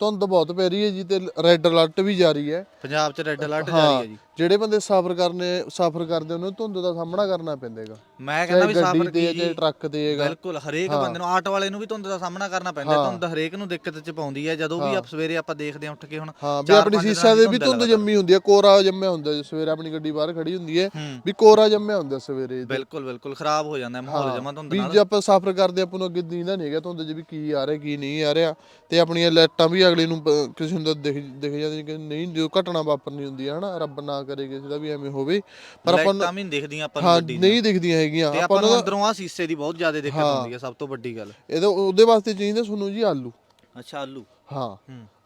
ਧੁੰਦ ਬਹੁਤ ਪੈ ਰਹੀ ਹੈ ਜੀ ਤੇ ਰੈੱਡ ਅਲਰਟ ਵੀ ਜਾਰੀ ਹੈ। ਪੰਜਾਬ 'ਚ ਰੈੱਡ ਅਲਰਟ ਜਾਰੀ ਹਾਂ ਜੀ। ਜਿਹੜੇ ਬੰਦੇ ਸਫ਼ਰ ਕਰਨੇ ਸਫ਼ਰ ਕਰਦੇ ਉਹਨਾਂ ਨੂੰ ਧੁੰਦ ਦਾ ਸਾਹਮਣਾ ਕਰਨਾ ਪੈਂਦਾਗਾ। ਮੈਂ ਕਹਿੰਦਾ ਵੀ ਸਫ਼ਰ ਤੇ ਕੀ ਜੀ ਟਰੱਕ ਤੇ ਹੈਗਾ ਬਿਲਕੁਲ ਹਰੇਕ ਬੰਦੇ ਨੂੰ ਆਟੋ ਵਾਲੇ ਨੂੰ ਵੀ ਧੁੰਦ ਦਾ ਸਾਹਮਣਾ ਕਰਨਾ ਪੈਂਦਾ ਧੁੰਦ ਹਰੇਕ ਨੂੰ ਦਿੱਕਤ ਚ ਪਾਉਂਦੀ ਹੈ ਜਦੋਂ ਵੀ ਆਪ ਸਵੇਰੇ ਆਪਾਂ ਦੇਖਦੇ ਹਾਂ ਉੱਠ ਕੇ ਹੁਣ ਹਾਂ ਵੀ ਆਪਣੀ ਸੀਸਾ ਦੇ ਵੀ ਧੁੰਦ ਜੰਮੀ ਹੁੰਦੀ ਹੈ ਕੋਰਾ ਜੰਮਿਆ ਹੁੰਦਾ ਜੀ ਸਵੇਰੇ ਆਪਣੀ ਗੱਡੀ ਬਾਹਰ ਖੜੀ ਹੁੰਦੀ ਹੈ ਵੀ ਕੋਰਾ ਜੰਮਿਆ ਹੁੰਦਾ ਸਵੇਰੇ ਬਿਲਕੁਲ ਬਿਲਕੁਲ ਖਰਾਬ ਹੋ ਜਾਂਦਾ ਮਾਹੌਲ ਜਮਾ ਧੁੰਦ ਵੀ ਨਾਲ। ਜੇ ਆਪਾਂ ਸਫ਼ਰ ਕਰਦੇ ਆਪਾਂ ਨੂੰ ਅੱਗੇ ਦੀਂਦਾ ਨਹੀਂ ਹੈਗਾ ਧੁੰਦ 'ਚ ਵੀ ਕੀ ਆ ਰਿਹਾ ਕੀ ਨਹੀਂ ਆ ਰਿਹਾ ਤੇ ਆਪਣੀਆਂ ਲਾਈਟਾਂ ਵੀ ਅਗਲੇ ਨੂੰ ਕਿਸੇ ਨੂੰ ਤਾਂ ਦਿਖ ਦਿਖ ਜਾਂਦੀਆਂ ਕਿ ਨਹੀਂ ਜੋ ਘਟਨਾ ਵਾਪਰਨੀ ਹੁੰਦੀ ਹੈ ਹਨਾ ਰੱਬ ਨਾ ਕਰੇ ਕਿਸੇ ਦਾ ਵੀ ਐਵੇਂ ਹੋਵੇ ਪਰ ਆਪਾਂ ਵੀ ਨਹੀਂ ਦਿਖਦੀਆਂ ਆਪਾਂ ਨੂੰ ਹਾਂ ਗੱਡੀ ਦੀਆਂ। ਨਹੀਂ ਦਿਖਦੀਆਂ ਹੈਗੀਆਂ। ਤੇ ਆਪਾਂ ਨੂੰ ਅੰਦਰੋਂ ਆ ਸੀਸੇ ਦੀ ਬਹੁਤ ਜ਼ਿਆਦਾ ਦਿੱਕਤ ਹੁੰਦੀ ਹੈ ਸਭ ਤੋਂ ਵੱਡੀ ਗੱਲ। ਇਹਦੇ ਉਹਦੇ ਵਾਸਤੇ ਚਾਹੀਦਾ ਤੁਹਾਨੂੰ ਜੀ ਆਲੂ। ਅੱਛਾ ਆਲੂ। ਹਾਂ।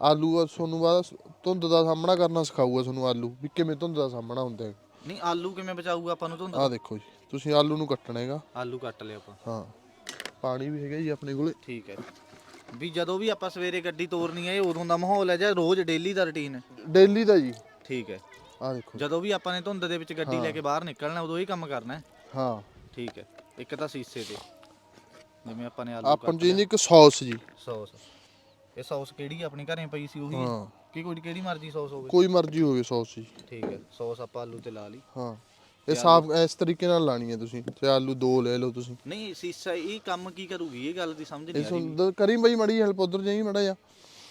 ਆਲੂ ਆ ਤੁਹਾਨੂੰ ਬਾਅਦ ਧੁੰਦ ਦਾ ਸਾਹਮਣਾ ਕਰਨਾ ਸਿਖਾਊਗਾ ਤੁਹਾਨੂੰ ਆਲੂ ਵੀ ਕਿਵੇਂ ਧੁੰਦ ਦਾ ਸਾਹਮਣਾ ਹੁੰਦਾ ਹੈ। ਨਹੀਂ ਆਲੂ ਕਿਵੇਂ ਬਚਾਊਗਾ ਆਪਾਂ ਨੂੰ ਧੁੰਦ ਆਹ ਦੇਖੋ ਜੀ ਤੁਸੀਂ ਆਲੂ ਨੂੰ ਕੱਟਣਾ ਹੈਗਾ। ਆਲੂ ਕੱਟ ਲਿਆ ਆਪਾਂ। ਹਾਂ। ਪਾਣੀ ਵੀ ਹੈਗਾ ਜੀ ਆਪਣੇ ਕੋਲੇ। ਠੀਕ ਹੈ ਵੀ ਜਦੋਂ ਵੀ ਆਪਾਂ ਸਵੇਰੇ ਗੱਡੀ ਤੋਰਨੀ ਹੈ ਇਹ ਉਦੋਂ ਦਾ ਮਾਹੌਲ ਹੈ ਜਾਂ ਰੋਜ਼ ਡੇਲੀ ਦਾ ਰੁਟੀਨ ਹੈ? ਡੇਲੀ ਦਾ ਜੀ। ਠੀਕ ਹੈ। ਦੇਖੋ। ਜਦੋਂ ਵੀ ਆਪਾਂ ਨੇ ਧੁੰਦ ਦੇ ਵਿੱਚ ਗੱਡੀ ਲੈ ਕੇ ਬਾਹਰ ਨਿਕਲਣਾ ਉਦੋਂ ਹੀ ਕੰਮ ਕਰਨਾ ਹੈ। ਹਾਂ। ਠੀਕ ਹੈ। ਇੱਕ ਤਾਂ ਸੀਸੇ ਤੇ। ਜਿਵੇਂ ਆਪਾਂ ਨੇ ਆਲੂ ਆਪਾਂ ਨੂੰ ਚਾਹੀਦੀ ਇੱਕ ਸੌਸ ਜੀ। ਸੌਸ। ਇਹ ਸੌਸ ਕਿਹੜੀ ਆਪਣੀ ਘਰੇ ਪਈ ਸੀ ਉਹੀ? ਹੈ? ਹਾਂ ਕਿ ਕੋਈ ਕਿਹੜੀ ਮਰਜ਼ੀ ਸੌਸ ਹੋਵੇ? ਕੋਈ ਮਰਜ਼ੀ ਹੋਵੇ ਸੌਸ ਜੀ। ਠੀਕ ਹੈ। ਸੌਸ ਆਪਾਂ ਆਲੂ ਤੇ ਲਾ ਲਈ। ਹਾਂ। ਇਹ ਸਾਫ਼ ਇਸ ਤਰੀਕੇ ਨਾਲ ਲਾਣੀ ਹੈ ਤੁਸੀਂ। ਤੇ ਆਲੂ ਦੋ ਲੈ ਲਓ ਤੁਸੀਂ। ਨਹੀਂ ਸੀਸਾ ਇਹ ਕੰਮ ਕੀ ਕਰੂਗੀ? ਇਹ ਗੱਲ ਦੀ ਸਮਝ ਨਹੀਂ ਆ ਰਹੀ ਕਰੀ ਬਈ ਮੜੀ ਹੈਲਪ ਉਧਰ ਜਾਈ ਮੜਾ ਜਾ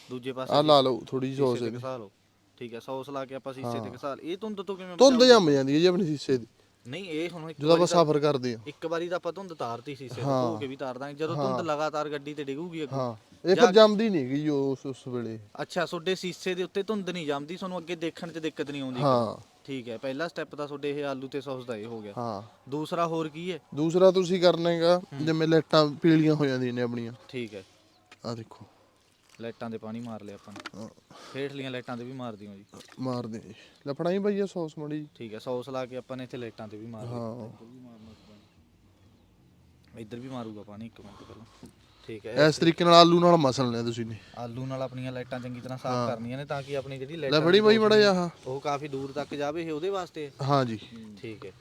ਦੂਜੇ ਪਾਸੇ ਆ ਲਾ ਲਓ ਥੋੜੀ ਜਿਹੀ ਸੌਸ ਸੀਸੇ ਤੇ ਘਸਾ ਲਓ। ਠੀਕ ਹੈ ਸੌਸ ਲਾ ਕੇ ਆਪਾਂ ਸੀਸੇ ਤੇ ਘਸਾ ਲ- ਇਹ ਧੁੰਦ ਤੋਂ ਕਿਵੇਂ ਧੁੰਦ? ਜੰਮ ਜਾਂਦੀ ਹੈ ਜੀ ਆਪਣੀ ਸੀਸੇ ਦੀ। ਨਹੀਂ ਇਹ ਹੁਣ ਇੱਕ ਜਦੋਂ ਆਪਾਂ ਵਾਰੀ ਤਾਂ- ਸਫ਼ਰ ਕਰਦੇ ਹਾਂ। ਇੱਕ ਵਾਰੀ ਤਾਂ ਆਪਾਂ ਧੁੰਦ ਤਾਰਤੀ ਸੀਸੇ ਤੇ ਧੋ ਕੇ ਵੀ ਤਾਰ ਦਾਂਗੇ। ਜਦੋਂ ਧੁੰਦ ਲਗਾਤਾਰ ਗੱਡੀ ਤੇ ਡਿੱਗੂਗੀ ਅੱਗੇ। ਹਾਂ। ਇਹ ਫਿਰ ਜੰਮਦੀ ਨਹੀਂ ਹੈਗੀ ਜੀ ਉਸ ਉਸ ਵੇਲੇ। ਅੱਛਾ ਤੁਹਾਡੇ ਸੀਸੇ ਦੇ ਉੱਤੇ ਧੁੰਦ ਨਹੀਂ ਜੰਮਦੀ ਤੁਹਾਨੂੰ ਅੱਗੇ ਦੇਖਣ 'ਚ ਦਿੱਕਤ ਨਹੀਂ ਆਉਂਦੀ। ਹਾਂ। ਠੀਕ ਹੈ ਪਹਿਲਾ ਸਟੈਪ ਤਾਂ ਤੁਹਾਡੇ ਇਹ ਆਲੂ ਤੇ ਸੌਸ ਦਾ ਇਹ ਹੋ ਗਿਆ। ਹਾਂ। ਦੂਸਰਾ ਹੋਰ ਕੀ ਹੈ? ਦੂਸਰਾ ਤੁਸੀਂ ਕਰਨਾ ਹੈਗਾ ਜਿਵੇਂ ਲਾਈਟਾਂ ਪੀਲੀਆਂ ਹੋ ਜਾਂਦੀਆਂ ਨੇ ਆਪਣੀਆਂ। ਠੀਕ ਹੈ। ਆ ਦੇਖੋ। ਲਾਈਟਾਂ ਤੇ ਪਾਣੀ ਮਾਰ ਲਿਆ ਆਪਾਂ ਨੇ। ਹਾਂ, ਹੇਠਲੀਆਂ ਲਾਈਟਾਂ ਤੇ ਵੀ ਮਾਰ ਦਿਓ ਜੀ। ਮਾਰਦੇ ਜੀ ਲਫੜਾਈ ਪਈ ਆ ਸੌਸ ਮੜੀ ਠੀਕ ਹੈ ਸੌਸ ਲਾ ਕੇ ਆਪਾਂ ਨੇ ਇੱਥੇ ਲਾਈਟਾਂ ਤੇ ਵੀ ਮਾਰ ਲਿਆ ਹਾਂ। ਇੱਧਰ ਵੀ ਮਾਰੂਗਾ ਪਾਣੀ ਇੱਕ ਮਿੰਟ ਪਹਿਲਾਂ ਠੀਕ ਹੈ ਇਸ ਤਰੀਕੇ ਨਾਲ ਆਲੂ ਨਾਲ ਮਸਲਣਾ ਤੁਸੀਂ ਨੇ। ਆਲੂ ਨਾਲ ਆਪਣੀਆਂ ਲਾਈਟਾਂ ਚੰਗੀ ਤਰ੍ਹਾਂ ਸਾਫ਼ ਕਰਨੀਆਂ ਨੇ ਤਾਂ ਕਿ ਆਪਣੀ ਜਿਹੜੀ ਲੈ ਲਾਈਟ ਫੜੀ ਬਈ ਮੜਾ ਜਾ ਹਾਂ। ਉਹ ਕਾਫੀ ਦੂਰ ਤੱਕ ਜਾਵੇ ਇਹ ਉਹਦੇ ਵਾਸਤੇ? ਹੈ। ਹਾਂ ਜੀ। ਠੀਕ ਹੈ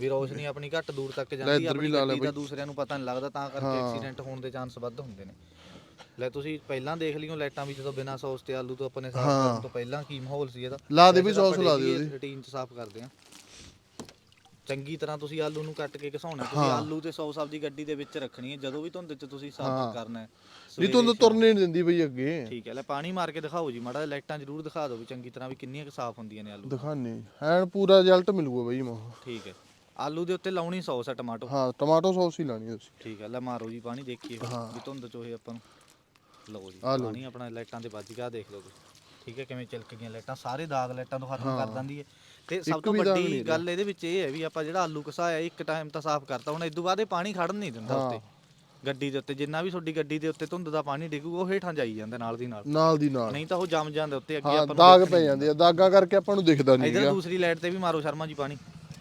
ਵੀ ਰੋਸ਼ਨੀ ਆਪਣੀ ਘੱਟ ਦੂਰ ਤੱਕ ਲੈ ਜਾਂਦੀ ਇੱਧਰ ਵੀ ਆਪਣੀ ਲਾ ਲੈ ਗੱਡੀ ਦਾ ਦੂਸਰਿਆਂ ਨੂੰ ਪਤਾ ਨਹੀਂ ਲੱਗਦਾ ਤਾਂ ਕਰਕੇ ਐਕਸੀਡੈਂਟ ਹੋਣ ਦੇ ਚਾਂਸ ਵੱਧ ਹੁੰਦੇ ਨੇ। ਲੈ ਤੁਸੀਂ ਪਹਿਲਾਂ ਦੇਖ ਲਿਓ ਲਾਈਟਾਂ ਵੀ ਜਦੋਂ ਬਿਨਾਂ ਸੌਸ ਤੇ ਆਲੂ ਤੋਂ ਆਪਾਂ ਨੇ ਸਾਫ਼ ਕਰਨ ਤੋਂ ਪਹਿਲਾਂ ਕੀ ਮਾਹੌਲ ਸੀ ਇਹਦਾ। ਲਾ ਦੇ ਵੀ ਸੌਸ ਲਾ ਦੇ ਉਹਦੀ ਰੂਟੀਨ ਚ ਸਾਫ਼ ਕਰਦੇ ਆ ਚੰਗੀ ਤਰ੍ਹਾਂ ਤੁਸੀਂ ਆਲੂ ਨੂੰ ਕੱਟ ਕੇ ਘਸਾਉਣਾ ਤੁਸੀਂ ਆਲੂ ਤੇ ਸੌਸ ਆਪਦੀ ਗੱਡੀ ਦੇ ਵਿੱਚ ਰੱਖਣੀ ਹੈ। ਜਦੋਂ ਵੀ ਧੁੰਦ ਚ ਤੁਸੀਂ ਸਾਫ਼ ਕਰਨਾ ਹੈ। ਨਹੀਂ ਤੁਹਾਨੂੰ ਤੁਰਨੇ ਨਹੀਂ ਦਿੰਦੀ ਬਈ ਅੱਗੇ। ਠੀਕ ਹੈ ਲੈ ਪਾਣੀ ਮਾਰ ਕੇ ਦਿਖਾਓ ਜੀ। ਮਾੜਾ ਜਿਹਾ ਲਾਈਟਾਂ ਜ਼ਰੂਰ ਦਿਖਾ ਦਿਓ ਵੀ ਚੰਗੀ ਤਰ੍ਹਾਂ ਵੀ ਕਿੰਨੀਆਂ ਕੁ ਸਾਫ਼ ਹੁੰਦੀਆਂ ਨੇ ਆਲੂ। ਦਿਖਾਣੇ ਐਨ ਪੂਰਾ ਰਿਜ਼ਲਟ ਮਿਲੂਗਾ ਬਈ ਮਾ ਠੀਕ ਹੈ। ਆਲੂ ਦੇ ਉੱਤੇ ਲਾਉਣੀ ਸੌਸ ਹੈ ਟਮਾਟੋ। ਹਾਂ ਟਮਾਟੋ ਸੌਸ ਹੀ ਲਾਣੀ ਤੁਸੀਂ। ਠੀਕ ਹੈ ਲੈ ਮਾਰੋ ਜੀ ਪਾਣੀ ਦੇਖੀਏ ਵੀ ਧੁੰਦ ਚੋਂ ਆਪਾਂ ਨੂੰ। ਲਓ ਜੀ ਆ ਲਓ। ਪਾਣੀ ਆਪਣਾ ਲਾਈਟਾਂ ਤੇ ਵੱਜ ਗਿਆ ਆਹ ਦੇਖ ਲਓ ਤੁਸੀਂ ਠੀਕ ਹੈ ਕਿਵੇਂ ਚਿਲਕ ਗਈਆਂ ਲਾਈਟਾਂ ਸਾਰੇ ਦਾਗ ਲਾਈਟਾਂ ਤੋਂ ਖਤਮ ਕਰ ਦਿੰਦੀ ਹੈ। ਤੇ ਸਭ ਤੋਂ ਵੀ ਦਾਗ ਵੱਡੀ ਗੱਲ ਇਹਦੇ ਵਿੱਚ ਇਹ ਹੈ ਵੀ ਆਪਾਂ ਜਿਹੜਾ ਆਲੂ ਕਸਾਇਆ ਇੱਕ ਟਾਈਮ ਤਾਂ ਸਾਫ਼ ਕਰਤਾ। ਹੁਣ ਇਦੋਂ ਬਾਅਦ ਇਹ ਪਾਣੀ ਖੜਨ ਨਹੀਂ ਦਿੰਦਾ ਉੱਤੇ ਗੱਡੀ ਦੇ ਉੱਤੇ ਜਿੰਨਾ ਵੀ ਤੁਹਾਡੀ ਗੱਡੀ ਦੇ ਉੱਤੇ ਧੁੰਦ ਦਾ ਪਾਣੀ ਡਿੱਗੂ ਉਹ ਹੇਠਾਂ ਜਾਈ ਜਾਂਦਾ ਨਾਲ ਦੀ ਨਾਲ। ਨਾਲ ਦੀ ਨਾਲ। ਨਹੀਂ ਤਾਂ ਉਹ ਜੰਮ ਜਾਂਦਾ ਉੱਤੇ ਅੱਗੇ ਹਾਂ ਆਪਾਂ ਨੂੰ ਦਾਗ ਪੈ ਜਾਂਦੇ ਆ। ਦਾਗਾਂ ਕਰਕੇ ਆਪਾਂ ਨੂੰ ਦਿਖਦਾ ਨਹੀਂ ਇਧਰ ਦੂਸਰੀ ਲਾਈਟ ਤੇ ਵੀ ਮਾਰੋ ਸ਼ਰਮਾ ਜੀ ਪਾਣੀ।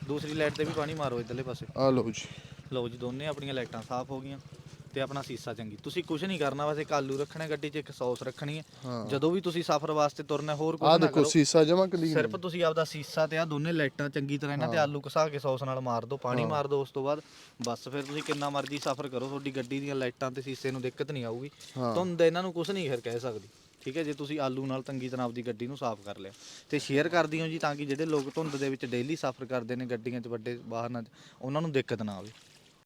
ਦੂਸਰੀ ਲਾਈਟ ਤੇ ਵੀ ਪਾਣੀ ਮਾਰੋ ਇਧਰਲੇ ਪਾਸੇ। ਆ ਲਓ ਜੀ। ਲਓ ਜੀ ਦੋਨੇ ਆਪਣੀਆਂ ਲਾਈਟਾਂ ਸਾਫ਼ ਹੋ ਗਈਆਂ। ਤੇ ਆਪਣਾ ਸੀਸਾ ਚੰਗੀ। ਤੁਸੀਂ ਕੁਝ ਨਹੀਂ ਕਰਨਾ ਬਸ ਇੱਕ ਆਲੂ ਰੱਖਣਾ ਗੱਡੀ 'ਚ ਇੱਕ ਸੌਸ ਰੱਖਣੀ ਹੈ। ਜਦੋਂ ਵੀ ਤੁਸੀਂ ਸਫ਼ਰ ਵਾਸਤੇ ਤੁਰਨਾ ਹੋਰ ਕੁਝ ਆ ਨਾ ਦੇਖੋ ਕਰੋ। ਸੀਸਾ ਜਮਾ ਕਲੀਨ ਸਿਰਫ ਤੁਸੀਂ ਆਪਦਾ ਸੀਸਾ ਤੇ ਆ ਦੋਨੇ ਲਾਈਟਾਂ ਚੰਗੀ ਤਰ੍ਹਾਂ ਇਹਨਾਂ ਤੇ ਆਲੂ ਘਸਾ ਕੇ ਸੌਸ ਨਾਲ ਮਾਰ ਦਿਓ ਪਾਣੀ ਮਾਰ ਦਿਓ ਉਸ ਤੋਂ ਬਾਅਦ। ਬਸ ਫਿਰ ਤੁਸੀਂ ਕਿੰਨਾ ਮਰਜ਼ੀ ਸਫ਼ਰ ਕਰੋ ਤੁਹਾਡੀ ਗੱਡੀ ਦੀਆਂ ਲਾਈਟਾਂ ਤੇ ਸੀਸੇ ਨੂੰ ਦਿੱਕਤ ਨਹੀਂ ਆਊਗੀ। ਧੁੰਦ ਇਹਨਾਂ ਨੂੰ ਕੁਝ ਨਹੀਂ ਫਿਰ ਕਹਿ ਸਕਦੀ। ਠੀਕ ਹੈ ਜੇ ਤੁਸੀਂ ਆਲੂ ਨਾਲ ਚੰਗੀ ਤਰ੍ਹਾਂ ਆਪਦੀ ਗੱਡੀ ਨੂੰ ਸਾਫ਼ ਕਰ ਲਿਆ। ਤੇ ਸ਼ੇਅਰ ਕਰ ਦਿਓ ਜੀ ਤਾਂ ਕਿ ਜਿਹੜੇ ਲੋਕ ਧੁੰਦ ਦੇ ਵਿੱਚ ਡੇਲੀ ਸਫ਼ਰ ਕਰਦੇ ਨੇ ਗੱਡੀਆਂ 'ਚ ਵੱਡੇ ਵਾਹਨਾਂ 'ਚ ਉਹਨਾਂ ਨੂੰ ਦਿੱਕਤ ਨਾ ਆਵੇ।